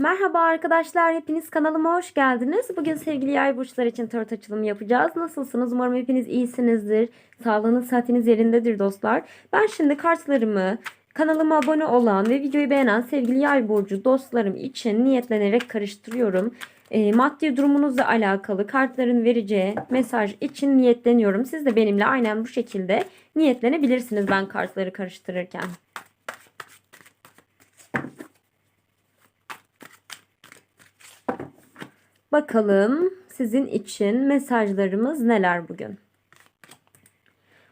Merhaba arkadaşlar, hepiniz kanalıma hoş geldiniz. Bugün sevgili yay burçlar için tarot açılımı yapacağız. Nasılsınız? Umarım hepiniz iyisinizdir. Sağlığınız, saatiniz yerindedir dostlar. Ben şimdi kartlarımı kanalıma abone olan ve videoyu beğenen sevgili yay burcu dostlarım için niyetlenerek karıştırıyorum. E, maddi durumunuzla alakalı kartların vereceği mesaj için niyetleniyorum. Siz de benimle aynen bu şekilde niyetlenebilirsiniz ben kartları karıştırırken. Bakalım sizin için mesajlarımız neler bugün.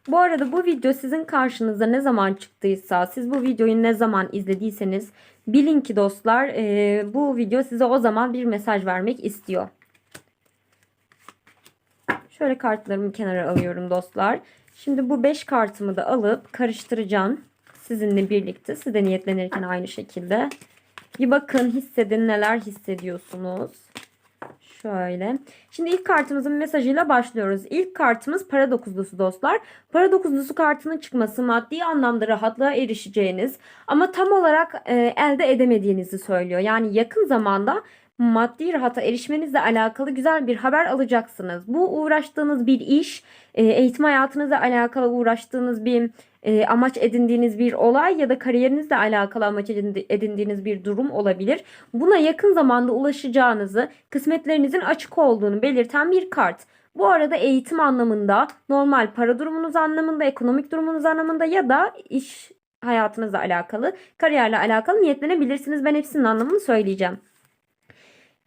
Bu arada bu video sizin karşınıza ne zaman çıktıysa, siz bu videoyu ne zaman izlediyseniz bilin ki dostlar e, bu video size o zaman bir mesaj vermek istiyor. Şöyle kartlarımı kenara alıyorum dostlar. Şimdi bu 5 kartımı da alıp karıştıracağım. Sizinle birlikte. Siz de niyetlenirken aynı şekilde. Bir bakın hissedin neler hissediyorsunuz. Şöyle. Şimdi ilk kartımızın mesajıyla başlıyoruz. İlk kartımız para dokuzlusu dostlar. Para dokuzlusu kartının çıkması maddi anlamda rahatlığa erişeceğiniz ama tam olarak e, elde edemediğinizi söylüyor. Yani yakın zamanda maddi rahata erişmenizle alakalı güzel bir haber alacaksınız. Bu uğraştığınız bir iş, e, eğitim hayatınızla alakalı uğraştığınız bir e, amaç edindiğiniz bir olay ya da kariyerinizle alakalı amaç edindiğiniz bir durum olabilir. Buna yakın zamanda ulaşacağınızı, kısmetlerinizin açık olduğunu belirten bir kart. Bu arada eğitim anlamında, normal para durumunuz anlamında, ekonomik durumunuz anlamında ya da iş hayatınızla alakalı, kariyerle alakalı niyetlenebilirsiniz. Ben hepsinin anlamını söyleyeceğim.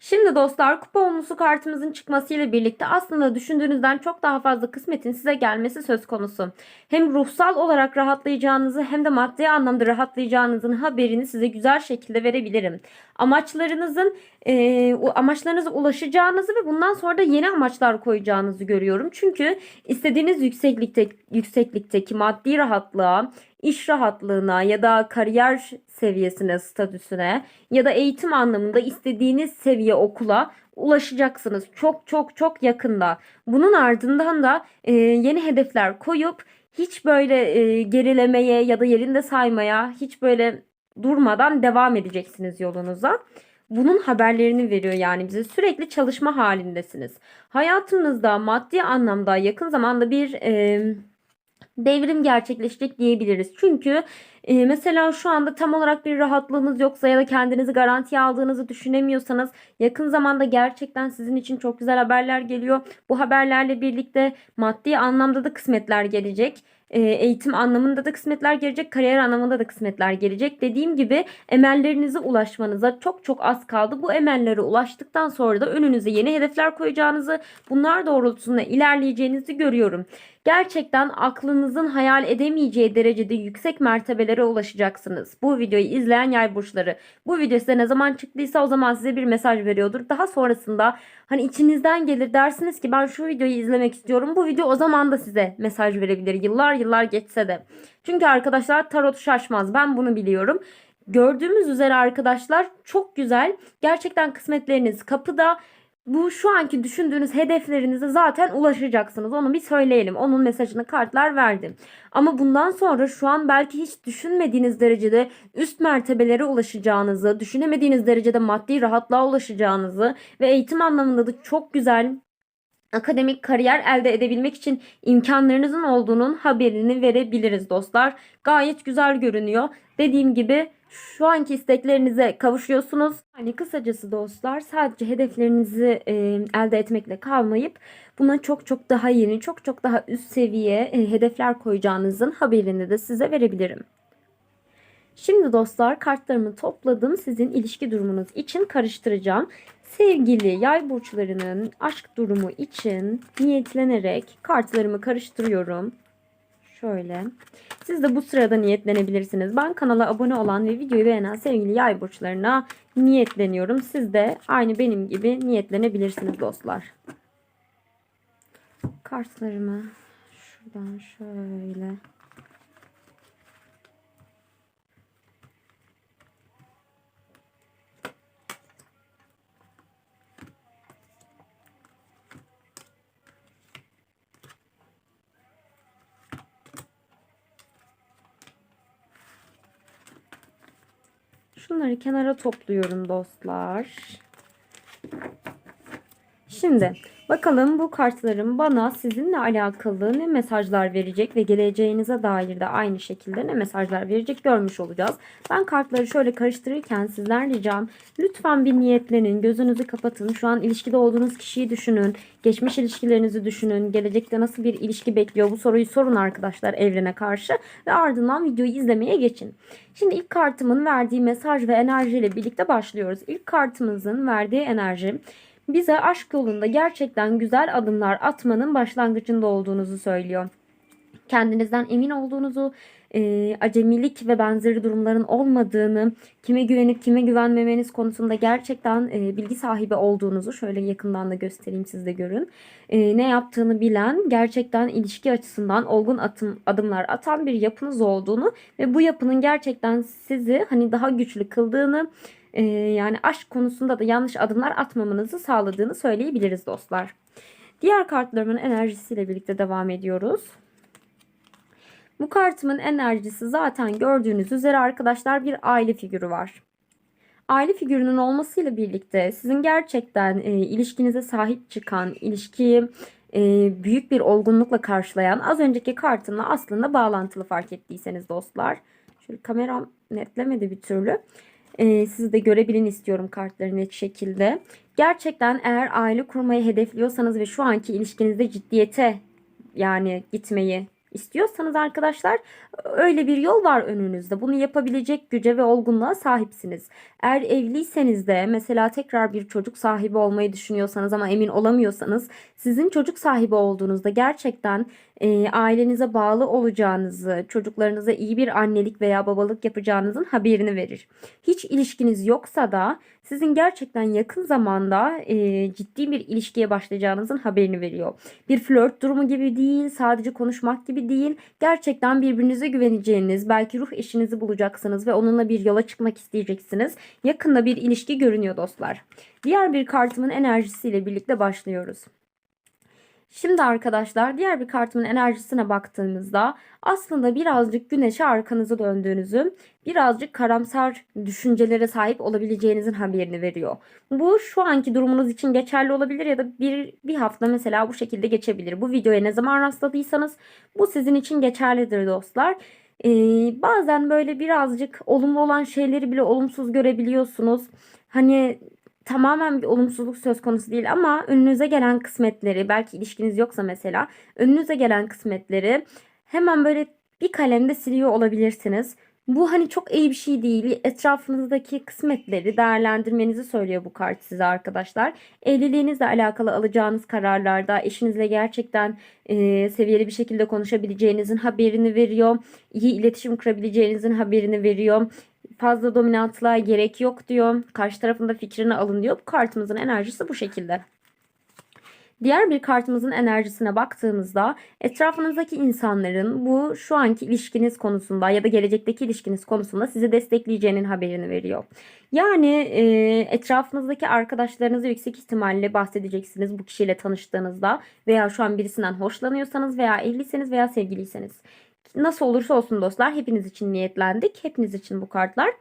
Şimdi dostlar kuponlusu kartımızın çıkmasıyla birlikte aslında düşündüğünüzden çok daha fazla kısmetin size gelmesi söz konusu. Hem ruhsal olarak rahatlayacağınızı hem de maddi anlamda rahatlayacağınızın haberini size güzel şekilde verebilirim. Amaçlarınızın e, amaçlarınıza ulaşacağınızı ve bundan sonra da yeni amaçlar koyacağınızı görüyorum. Çünkü istediğiniz yükseklikte yükseklikteki maddi rahatlığa, iş rahatlığına ya da kariyer seviyesine, statüsüne ya da eğitim anlamında istediğiniz seviye okula ulaşacaksınız. Çok çok çok yakında. Bunun ardından da e, yeni hedefler koyup hiç böyle e, gerilemeye ya da yerinde saymaya hiç böyle durmadan devam edeceksiniz yolunuza. Bunun haberlerini veriyor yani bize. Sürekli çalışma halindesiniz. Hayatınızda maddi anlamda yakın zamanda bir e, devrim gerçekleşecek diyebiliriz. Çünkü e, mesela şu anda tam olarak bir rahatlığınız yoksa ya da kendinizi garantiye aldığınızı düşünemiyorsanız yakın zamanda gerçekten sizin için çok güzel haberler geliyor. Bu haberlerle birlikte maddi anlamda da kısmetler gelecek e, eğitim anlamında da kısmetler gelecek, kariyer anlamında da kısmetler gelecek. Dediğim gibi emellerinize ulaşmanıza çok çok az kaldı. Bu emellere ulaştıktan sonra da önünüze yeni hedefler koyacağınızı, bunlar doğrultusunda ilerleyeceğinizi görüyorum. Gerçekten aklınızın hayal edemeyeceği derecede yüksek mertebelere ulaşacaksınız. Bu videoyu izleyen yay burçları. Bu video size ne zaman çıktıysa o zaman size bir mesaj veriyordur. Daha sonrasında hani içinizden gelir dersiniz ki ben şu videoyu izlemek istiyorum. Bu video o zaman da size mesaj verebilir. Yıllar yıllar geçse de. Çünkü arkadaşlar tarot şaşmaz. Ben bunu biliyorum. Gördüğümüz üzere arkadaşlar çok güzel. Gerçekten kısmetleriniz kapıda bu şu anki düşündüğünüz hedeflerinize zaten ulaşacaksınız. Onu bir söyleyelim. Onun mesajını kartlar verdi. Ama bundan sonra şu an belki hiç düşünmediğiniz derecede üst mertebelere ulaşacağınızı, düşünemediğiniz derecede maddi rahatlığa ulaşacağınızı ve eğitim anlamında da çok güzel akademik kariyer elde edebilmek için imkanlarınızın olduğunun haberini verebiliriz dostlar. Gayet güzel görünüyor. Dediğim gibi şu anki isteklerinize kavuşuyorsunuz. Hani kısacası dostlar sadece hedeflerinizi e, elde etmekle kalmayıp buna çok çok daha yeni, çok çok daha üst seviye e, hedefler koyacağınızın haberini de size verebilirim. Şimdi dostlar kartlarımı topladım. Sizin ilişki durumunuz için karıştıracağım. Sevgili yay burçlarının aşk durumu için niyetlenerek kartlarımı karıştırıyorum. Şöyle. Siz de bu sırada niyetlenebilirsiniz. Ben kanala abone olan ve videoyu beğenen sevgili yay burçlarına niyetleniyorum. Siz de aynı benim gibi niyetlenebilirsiniz dostlar. Kartlarımı şuradan şöyle Şunları kenara topluyorum dostlar. Şimdi bakalım bu kartlarım bana sizinle alakalı ne mesajlar verecek ve geleceğinize dair de aynı şekilde ne mesajlar verecek görmüş olacağız. Ben kartları şöyle karıştırırken sizden ricam lütfen bir niyetlenin, gözünüzü kapatın. Şu an ilişkide olduğunuz kişiyi düşünün, geçmiş ilişkilerinizi düşünün, gelecekte nasıl bir ilişki bekliyor bu soruyu sorun arkadaşlar evrene karşı ve ardından videoyu izlemeye geçin. Şimdi ilk kartımın verdiği mesaj ve enerjiyle birlikte başlıyoruz. İlk kartımızın verdiği enerji bize aşk yolunda gerçekten güzel adımlar atmanın başlangıcında olduğunuzu söylüyor. Kendinizden emin olduğunuzu, e, acemilik ve benzeri durumların olmadığını, kime güvenip kime güvenmemeniz konusunda gerçekten e, bilgi sahibi olduğunuzu şöyle yakından da göstereyim siz de görün. E, ne yaptığını bilen, gerçekten ilişki açısından olgun atım, adımlar atan bir yapınız olduğunu ve bu yapının gerçekten sizi hani daha güçlü kıldığını, yani aşk konusunda da yanlış adımlar atmamanızı sağladığını söyleyebiliriz dostlar. Diğer kartlarımın enerjisiyle birlikte devam ediyoruz. Bu kartımın enerjisi zaten gördüğünüz üzere arkadaşlar bir aile figürü var. Aile figürünün olmasıyla birlikte sizin gerçekten e, ilişkinize sahip çıkan, ilişkiyi e, büyük bir olgunlukla karşılayan az önceki kartımla aslında bağlantılı fark ettiyseniz dostlar. Şöyle kameram netlemedi bir türlü. E, siz de görebilin istiyorum kartları net şekilde. Gerçekten eğer aile kurmayı hedefliyorsanız ve şu anki ilişkinizde ciddiyete yani gitmeyi istiyorsanız arkadaşlar öyle bir yol var önünüzde. Bunu yapabilecek güce ve olgunluğa sahipsiniz. Eğer evliyseniz de mesela tekrar bir çocuk sahibi olmayı düşünüyorsanız ama emin olamıyorsanız sizin çocuk sahibi olduğunuzda gerçekten e, ailenize bağlı olacağınızı, çocuklarınıza iyi bir annelik veya babalık yapacağınızın haberini verir. Hiç ilişkiniz yoksa da sizin gerçekten yakın zamanda e, ciddi bir ilişkiye başlayacağınızın haberini veriyor. Bir flört durumu gibi değil, sadece konuşmak gibi değil. Gerçekten birbirinize güveneceğiniz, belki ruh eşinizi bulacaksınız ve onunla bir yola çıkmak isteyeceksiniz. Yakında bir ilişki görünüyor dostlar. Diğer bir kartımın enerjisiyle birlikte başlıyoruz. Şimdi arkadaşlar diğer bir kartımın enerjisine baktığımızda aslında birazcık güneşe arkanızı döndüğünüzü, birazcık karamsar düşüncelere sahip olabileceğinizin haberini veriyor. Bu şu anki durumunuz için geçerli olabilir ya da bir, bir hafta mesela bu şekilde geçebilir. Bu videoya ne zaman rastladıysanız bu sizin için geçerlidir dostlar. Ee, bazen böyle birazcık olumlu olan şeyleri bile olumsuz görebiliyorsunuz. Hani tamamen bir olumsuzluk söz konusu değil ama önünüze gelen kısmetleri belki ilişkiniz yoksa mesela önünüze gelen kısmetleri hemen böyle bir kalemde siliyor olabilirsiniz. Bu hani çok iyi bir şey değil. Etrafınızdaki kısmetleri değerlendirmenizi söylüyor bu kart size arkadaşlar. Evliliğinizle alakalı alacağınız kararlarda eşinizle gerçekten e, seviyeli bir şekilde konuşabileceğinizin haberini veriyor. İyi iletişim kurabileceğinizin haberini veriyor fazla dominantlığa gerek yok diyor. Karşı tarafında fikrini alın diyor. Bu kartımızın enerjisi bu şekilde. Diğer bir kartımızın enerjisine baktığımızda etrafınızdaki insanların bu şu anki ilişkiniz konusunda ya da gelecekteki ilişkiniz konusunda sizi destekleyeceğinin haberini veriyor. Yani e, etrafınızdaki arkadaşlarınızı yüksek ihtimalle bahsedeceksiniz bu kişiyle tanıştığınızda veya şu an birisinden hoşlanıyorsanız veya evliyseniz veya sevgiliyseniz. Nasıl olursa olsun dostlar hepiniz için niyetlendik. Hepiniz için bu kartlar.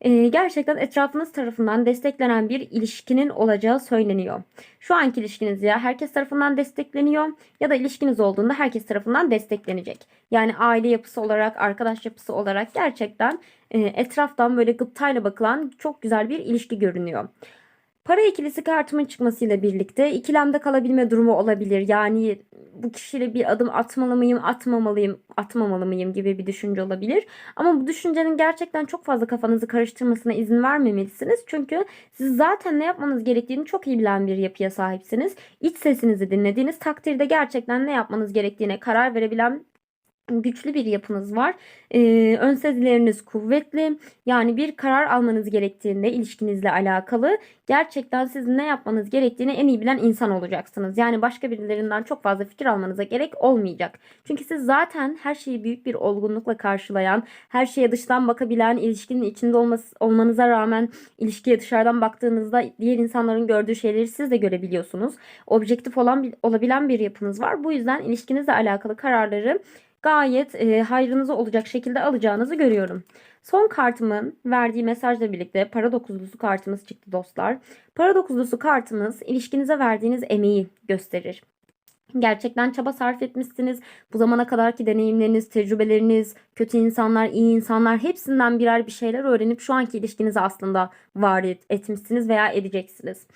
Ee, gerçekten etrafınız tarafından desteklenen bir ilişkinin olacağı söyleniyor. Şu anki ilişkiniz ya herkes tarafından destekleniyor ya da ilişkiniz olduğunda herkes tarafından desteklenecek. Yani aile yapısı olarak, arkadaş yapısı olarak gerçekten e, etraftan böyle gıptayla bakılan çok güzel bir ilişki görünüyor. Para ikilisi kartımın çıkmasıyla birlikte ikilemde kalabilme durumu olabilir. Yani bu kişiyle bir adım atmalı mıyım, atmamalıyım, atmamalı mıyım gibi bir düşünce olabilir. Ama bu düşüncenin gerçekten çok fazla kafanızı karıştırmasına izin vermemelisiniz. Çünkü siz zaten ne yapmanız gerektiğini çok iyi bilen bir yapıya sahipsiniz. İç sesinizi dinlediğiniz takdirde gerçekten ne yapmanız gerektiğine karar verebilen güçlü bir yapınız var. Ee, ön sezileriniz kuvvetli. Yani bir karar almanız gerektiğinde ilişkinizle alakalı gerçekten sizin ne yapmanız gerektiğini en iyi bilen insan olacaksınız. Yani başka birilerinden çok fazla fikir almanıza gerek olmayacak. Çünkü siz zaten her şeyi büyük bir olgunlukla karşılayan, her şeye dıştan bakabilen, ilişkinin içinde olması, olmanıza rağmen ilişkiye dışarıdan baktığınızda diğer insanların gördüğü şeyleri siz de görebiliyorsunuz. Objektif olan olabilen bir yapınız var. Bu yüzden ilişkinizle alakalı kararları gayet e, hayrınıza olacak şekilde alacağınızı görüyorum. Son kartımın verdiği mesajla birlikte para dokuzlusu kartımız çıktı dostlar. Para dokuzlusu kartımız ilişkinize verdiğiniz emeği gösterir. Gerçekten çaba sarf etmişsiniz. Bu zamana kadarki deneyimleriniz, tecrübeleriniz, kötü insanlar, iyi insanlar hepsinden birer bir şeyler öğrenip şu anki ilişkinizi aslında var et- etmişsiniz veya edeceksiniz.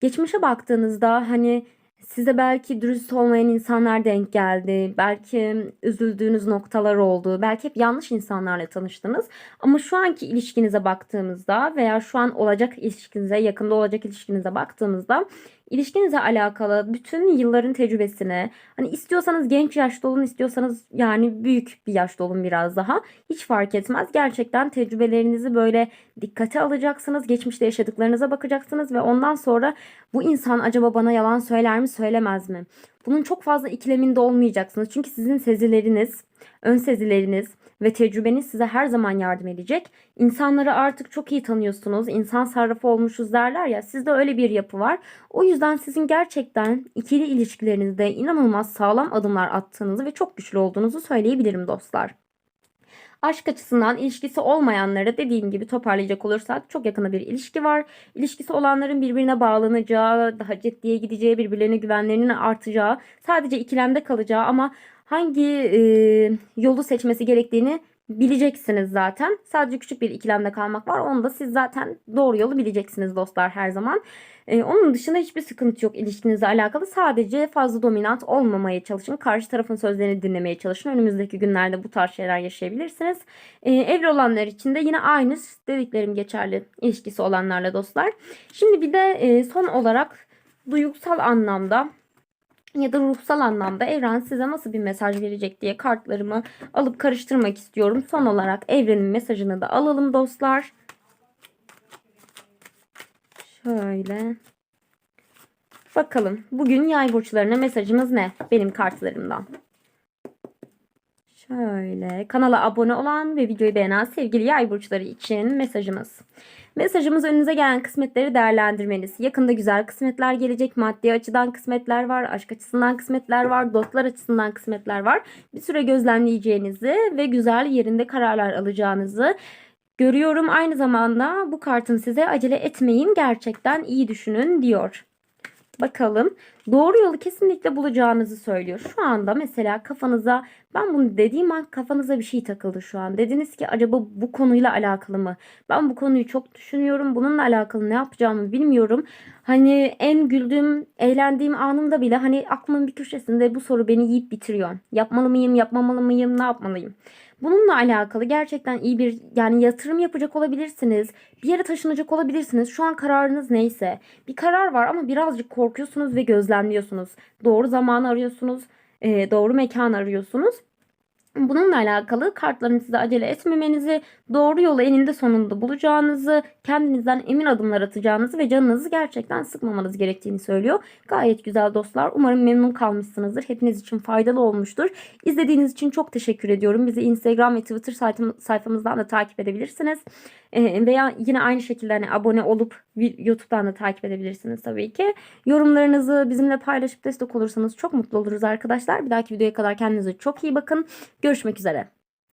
Geçmişe baktığınızda hani size belki dürüst olmayan insanlar denk geldi. Belki üzüldüğünüz noktalar oldu. Belki hep yanlış insanlarla tanıştınız. Ama şu anki ilişkinize baktığımızda veya şu an olacak ilişkinize, yakında olacak ilişkinize baktığımızda ilişkinize alakalı bütün yılların tecrübesine hani istiyorsanız genç yaşta olun istiyorsanız yani büyük bir yaşta olun biraz daha hiç fark etmez. Gerçekten tecrübelerinizi böyle dikkate alacaksınız. Geçmişte yaşadıklarınıza bakacaksınız ve ondan sonra bu insan acaba bana yalan söyler mi söylemez mi? Bunun çok fazla ikileminde olmayacaksınız. Çünkü sizin sezileriniz, ön sezileriniz ve tecrübeniz size her zaman yardım edecek. İnsanları artık çok iyi tanıyorsunuz. İnsan sarrafı olmuşuz derler ya. Sizde öyle bir yapı var. O yüzden sizin gerçekten ikili ilişkilerinizde inanılmaz sağlam adımlar attığınızı ve çok güçlü olduğunuzu söyleyebilirim dostlar. Aşk açısından ilişkisi olmayanlara dediğim gibi toparlayacak olursak çok yakında bir ilişki var. İlişkisi olanların birbirine bağlanacağı, daha ciddiye gideceği, birbirlerine güvenlerinin artacağı, sadece ikilemde kalacağı ama hangi e, yolu seçmesi gerektiğini bileceksiniz zaten. Sadece küçük bir ikilemde kalmak var. Onu da siz zaten doğru yolu bileceksiniz dostlar her zaman. Ee, onun dışında hiçbir sıkıntı yok ilişkinizle alakalı. Sadece fazla dominant olmamaya çalışın. Karşı tarafın sözlerini dinlemeye çalışın. Önümüzdeki günlerde bu tarz şeyler yaşayabilirsiniz. Ee, evli olanlar için de yine aynı dediklerim geçerli ilişkisi olanlarla dostlar. Şimdi bir de e, son olarak duygusal anlamda ya da ruhsal anlamda evren size nasıl bir mesaj verecek diye kartlarımı alıp karıştırmak istiyorum. Son olarak evrenin mesajını da alalım dostlar. Şöyle. Bakalım bugün yay burçlarına mesajımız ne? Benim kartlarımdan. Şöyle kanala abone olan ve videoyu beğenen sevgili yay burçları için mesajımız. Mesajımız önünüze gelen kısmetleri değerlendirmeniz. Yakında güzel kısmetler gelecek. Maddi açıdan kısmetler var. Aşk açısından kısmetler var. Dostlar açısından kısmetler var. Bir süre gözlemleyeceğinizi ve güzel yerinde kararlar alacağınızı görüyorum. Aynı zamanda bu kartın size acele etmeyin. Gerçekten iyi düşünün diyor. Bakalım. Doğru yolu kesinlikle bulacağınızı söylüyor. Şu anda mesela kafanıza ben bunu dediğim an kafanıza bir şey takıldı şu an. Dediniz ki acaba bu konuyla alakalı mı? Ben bu konuyu çok düşünüyorum. Bununla alakalı ne yapacağımı bilmiyorum. Hani en güldüğüm, eğlendiğim anımda bile hani aklımın bir köşesinde bu soru beni yiyip bitiriyor. Yapmalı mıyım, yapmamalı mıyım, ne yapmalıyım? Bununla alakalı gerçekten iyi bir yani yatırım yapacak olabilirsiniz. Bir yere taşınacak olabilirsiniz. Şu an kararınız neyse. Bir karar var ama birazcık korkuyorsunuz ve gözlemliyorsunuz. Doğru zamanı arıyorsunuz. doğru mekan arıyorsunuz. Bununla alakalı kartların size acele etmemenizi, doğru yolu eninde sonunda bulacağınızı, kendinizden emin adımlar atacağınızı ve canınızı gerçekten sıkmamanız gerektiğini söylüyor. Gayet güzel dostlar. Umarım memnun kalmışsınızdır. Hepiniz için faydalı olmuştur. İzlediğiniz için çok teşekkür ediyorum. Bizi Instagram ve Twitter sayfam- sayfamızdan da takip edebilirsiniz. Ee, veya yine aynı şekilde hani abone olup YouTube'dan da takip edebilirsiniz tabii ki. Yorumlarınızı bizimle paylaşıp destek olursanız çok mutlu oluruz arkadaşlar. Bir dahaki videoya kadar kendinize çok iyi bakın. Görüşmek üzere.